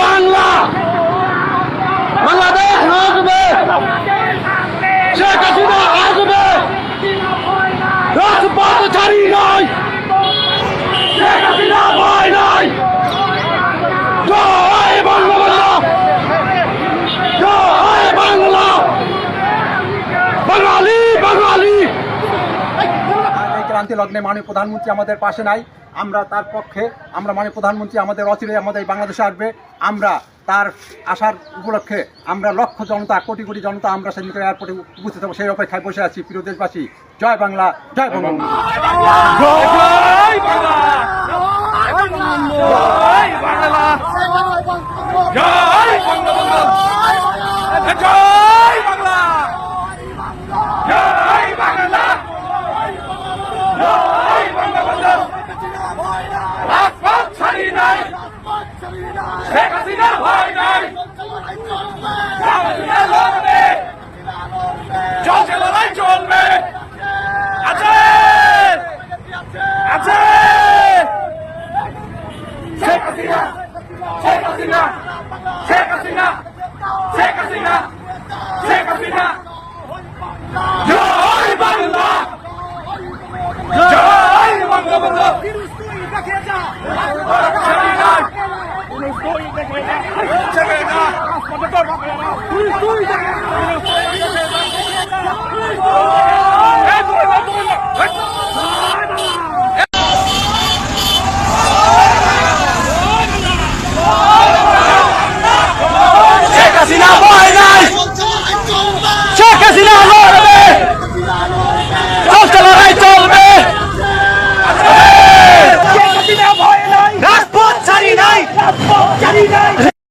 বাংলা বাংলাদেশ শেখ হাসিনা এই ক্রান্তি লগ্নে মাননীয় প্রধানমন্ত্রী আমাদের পাশে নাই। আমরা তার পক্ষে, আমরা মাননীয় প্রধানমন্ত্রী আমাদের অচিরে আমাদের বাংলাদেশে আসবে। আমরা তার আসার উপলক্ষে আমরা লক্ষ জনতা কোটি কোটি জনতা আমরা সেদিনকে এয়ারপোর্টে উপস্থিত হব। সেই অপেক্ষায় বসে আছি। প্রিয় দেশবাসী জয় বাংলা জয় জয় বাংলা। জয় বাংলা জয় বঙ্গবন্ধু জয় বাংলা জয় বাংলা জয় বঙ্গবন্ধু রাজপথ ছাড়ি নাই শেখ হাসিনা ভয় নাই হাসিনা লড়বে চলছে লড়াই চলবে আছে আছে! শেখ হাসিনা! শেখ হাসিনা! শেখ হাসিনা! শেখ হাসিনা! শেখ হাসিনা! জয় বাংলা! জয় বঙ্গবন্ধু। ছেড়ে না।